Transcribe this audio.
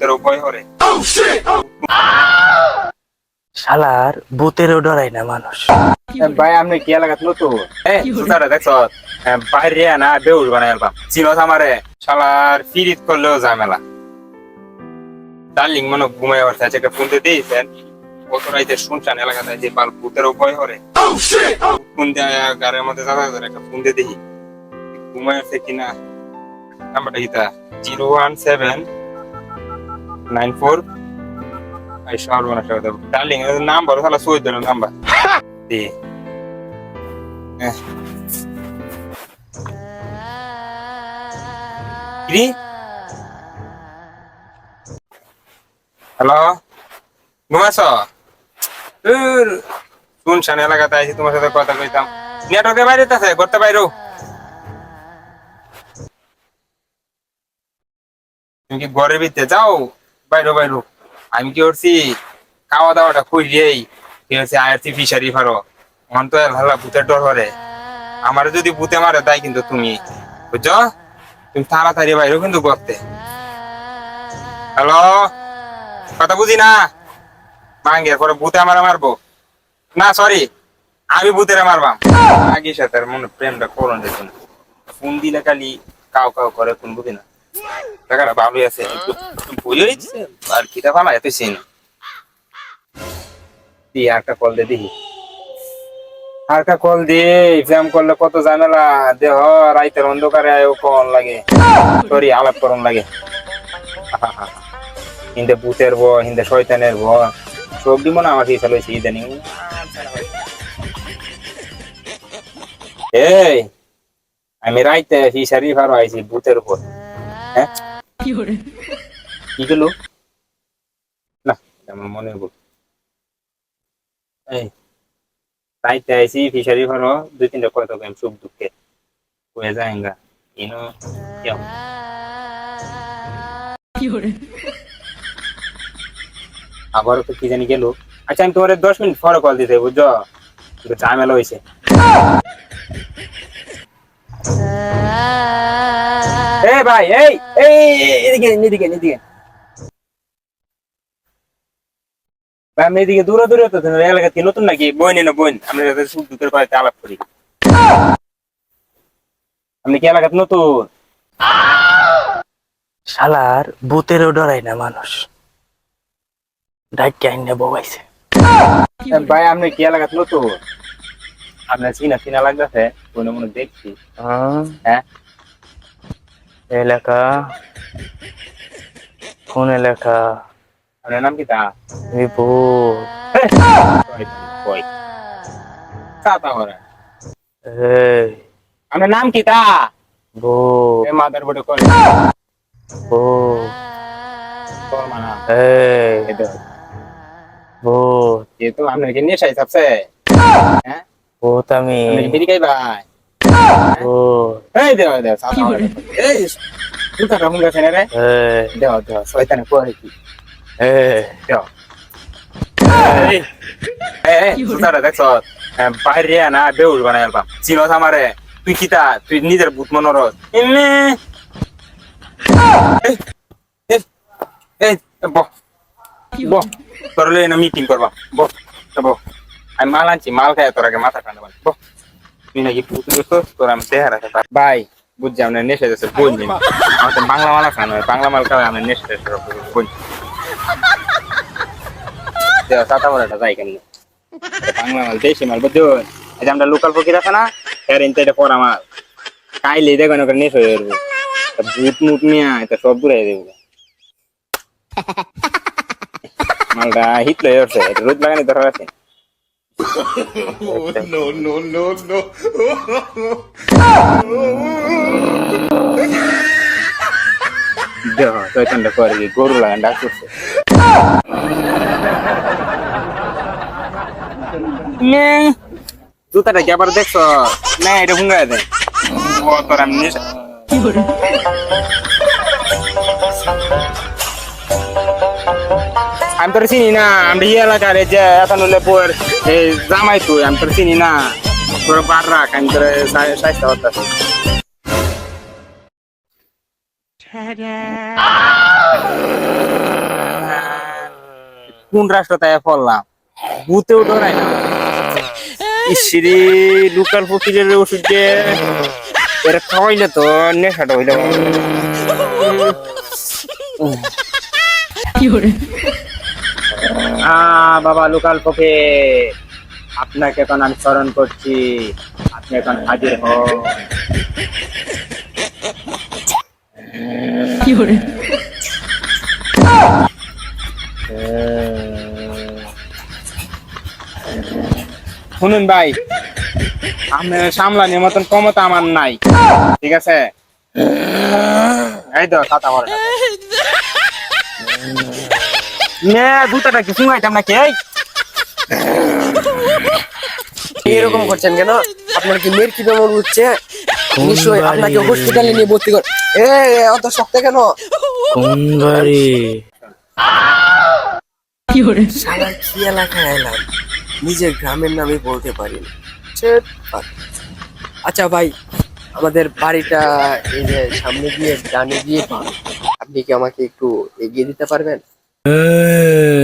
ভূতের উপায় হরে শালার ভূতেরও ডরাই না মানুষ। ভাই আপনি কি এলাকাত নতুন? এ সুতারে দেখছ? বাইরে না বেউস বানাই আলবাম। চিনত আমারে। শালার ফিরিত করলেও ঝামেলা। ডার্লিং মনে ঘুমাই আসছে আচ্ছা একটা ফোনতে দিয়েছেন কত রাইতে শুনছেন এলাকাতে যে বাল ভূতের উপায় হরে ফোন দেয়া গাড়ির মধ্যে যাওয়া যায় একটা ফোন দিয়ে দেখি ঘুমাই আসছে কিনা? নাম্বারটা কিতা zero one seven nine four. এই সর্বনাশ ডার্লিং নাম্বার তাহলে সই দিল নাম্বার দি হ্যালো ঘুমাস শুনছেন এলাকাতে আইসি তোমার সাথে কথা কইতাম। নেটওয়ার্কের বাইরে আছে করতে বাইরেও তুমি কি ঘরের ভিতরে যাও? বাইরো বাইরো। আমি কি করছি? খাওয়া দাওয়াটা খুঁজেই কি হচ্ছে আয়ারছি ফিশারি ফারো। মন তো ভালো ভূতের ডর করে আমার যদি ভূতে মারে, তাই কিন্তু তুমি, বুঝছ? তুমি তাড়াতাড়ি বাইরো কিন্তু করতে হ্যালো? কথা বুঝি না? ভাঙ্গের পরে ভূতে আমার মারবো? না সরি আমি ভূতেরা মারবাম। আগে সাথে মনে প্রেমটা করুন দেখুন ফোন দিলে খালি কাউ কাউ করে, কোন বুঝি না। টাকাটা ভালোই আছে আর কিটা ভালো এত সিন দি একটা কল দে দেখি। আরেকটা কল দিয়ে এক্সাম করলে কত ঝামেলা। দেহ রাইতের অন্ধকারে কল লাগে? সরি আলাপ করন লাগে। হিন্দে ভূতের ব হিন্দে শয়তানের ব সব দিব না আমার হিসাব হয়েছে ইদানিং। এই আমি রাইতে ফিশারি ভালো আইছি ভূতের উপর। হ্যাঁ? কি গেল না আমার মনে ভুল এই রাইতে আইছি ফিশারি ভালো দুই তিনটা কথা কইম সুখ দুঃখে হয়ে যায়গা ইনো আবারও তো কি জানি গেল আচ্ছা আমি তোমার দশ মিনিট পরে কল দিতে বুঝছ ঝামেলা হয়েছে ভাই এই এই এদিকে এদিকে এদিকে। ভাই আমি এদিকে দূরে দূরে তো এলাকা কি নতুন নাকি? বই বই আমরা যাতে সুখ দুঃখের আলাপ করি। আপনি কি এলাকাতে নতুন? শালার ভূতেরও ডরাই না মানুষ। ডাইকে আইনে বগাইছে। ভাই আপনি কি এলাকাতে নতুন? আপনার চিনা চিনা লাগতেছে মনে মনে দেখছি। হ্যাঁ? এলাকা। কোন এলাকা? আপনার নাম কি তা? বিপুল আপনার নাম কি তা? বো মাদার বড় কল বো মানা এই। বো এ তো আপনার কি নেশাই সবসে হ্যাঁ? ও তো আমি ভাই এই দেও দেও এই তুই তো রকম গেছে রে। দেও দেও শয়তান কি? দেও। বাইরে না বেউল বানাই আলবাম। চিনো আমারে তুই কিতা তুই নিজের ভূত মনোরথ এমনি। তোর মিটিং করবা। বহ তো আমি মাল আনছি মাল খাই তোর আগে মাথা ঠান্ডা বান বহ। তুই নাকি ভূত দেখছ তোর আমি দেহা রাখে ভাই বুঝছি আমরা নেশে যাচ্ছে বলছি আমাদের বাংলা মাল খানো হয় বাংলা মাল খাওয়া আমরা নেশে যাচ্ছে বলছি দেওয়া সাতা বড়টা যাই কেন বাংলা মাল দেশি মাল বুঝছ এই যে আমরা লোকাল ফকির আছে না এর ইনতে এটা পরা মাল খাইলে দেখো না নেশে হয়ে যাবে ভূত মুট নিয়ে এটা সব দূরে দেবো মালটা হিট লয়ে উঠছে এটা রোদ লাগানি দরকার আছে no, no, no, no. দেহ চৈতন্য করে কি গরু লাগান ডাক করছে নে, জুতাটা কি আবার দেখছ না এটা ভুঙ্গায় দেয় ও তোর আমি আমি তোর চিনি না, আমরা এই এলাকার এই যে এখন হলে পর এই জামাই তুই আমি তোর চিনি না। তোর বার রাখ, আমি তোর স্বাস্থ্য Ta-da! কোন রাষ্ট্রতায় পড়লাম? ভূতেও ডরাই না? ইসিরি লোকাল ফকিরের ওষুধ যে, এরা খাওয়াইলে তো, নেশাটা হইলে। আহ বাবা লোকাল পক্ষে আপনাকে এখন আমি স্মরণ করছি। আপনি এখন হাজির হন। শুনুন ভাই আপনার সামলানোর মতন ক্ষমতা আমার নাই ঠিক আছে? এই তো কথা বলে নে দুটাটা কি শুনাইতাম নাকি এই? এরকম করছেন কেন? আপনার কি মেয়ের কি বেমন উঠছে নিশ্চয়ই আপনাকে হসপিটালে নিয়ে ভর্তি কর এ অত শক্ত কেন? কোন বাড়ি? সারা কি এলাকায় এলাম? নিজের গ্রামের নামে বলতে পারি না। আচ্ছা ভাই আমাদের বাড়িটা এই যে সামনে গিয়ে ডানে গিয়ে আপনি কি আমাকে একটু এগিয়ে দিতে পারবেন? 哎。